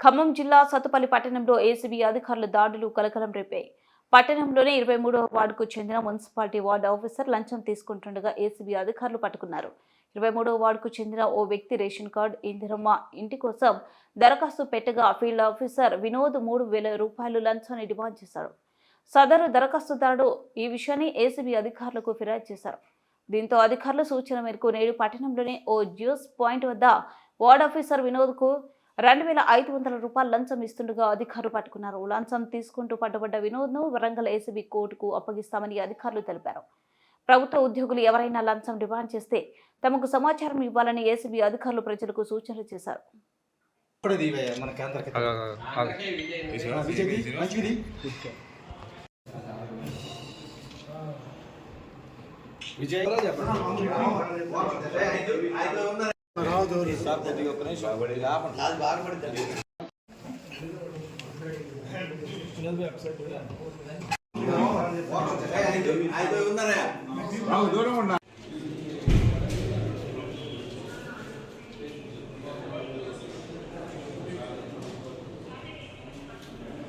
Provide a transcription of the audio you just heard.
ఖమ్మం జిల్లా సత్తుపల్లి పట్టణంలో ఏసీబీ అధికారుల దాడులు కలకలం రేపాయి. పట్టణంలోని ఇరవై మూడవ వార్డుకు చెందిన మున్సిపాలిటీ వార్డు ఆఫీసర్ లంచం తీసుకుంటుండగా ఏసీబీ అధికారులు పట్టుకున్నారు. ఇరవై మూడవ వార్డుకు చెందిన ఓ వ్యక్తి రేషన్ కార్డు ఇందిరమ్మ ఇంటి కోసం దరఖాస్తు పెట్టగా ఫీల్డ్ ఆఫీసర్ వినోద్ మూడు వేల రూపాయలు లంచాన్ని డిమాండ్ చేశారు సదరు దరఖాస్తుదారుడు ఈ విషయాన్ని ఏసీబీ అధికారులకు ఫిర్యాదు చేశారు. దీంతో అధికారుల సూచన మేరకు నేడు పట్టణంలోని ఓ జ్యూస్ పాయింట్ వద్ద వార్డ్ ఆఫీసర్ వినోద్కు రెండు వేల ఐదు వందల రూపాయలు లంచం ఇస్తుండగా అధికారులు పట్టుకున్నారు లంచం తీసుకుంటూ పట్టుబడ్డ వినోద్ను వరంగల్ ఏసీబీ కోర్టుకు అప్పగిస్తామని అధికారులు తెలిపారు ప్రభుత్వ ఉద్యోగులు ఎవరైనా లంచం డిమాండ్ చేస్తే తమకు సమాచారం ఇవ్వాలని ఏసీబీ అధికారులు ప్రజలకు సూచనలు చేశారు ఇప్పుడే దీవయ్య మన కేంద్రకి ఆగు, ఆగు, ఆగు. విజయ్ మంచిది విజయ్ సార్ కొద్దిగా ఒక్క నిమిషం ఆపండి. దూరం ఉన్నా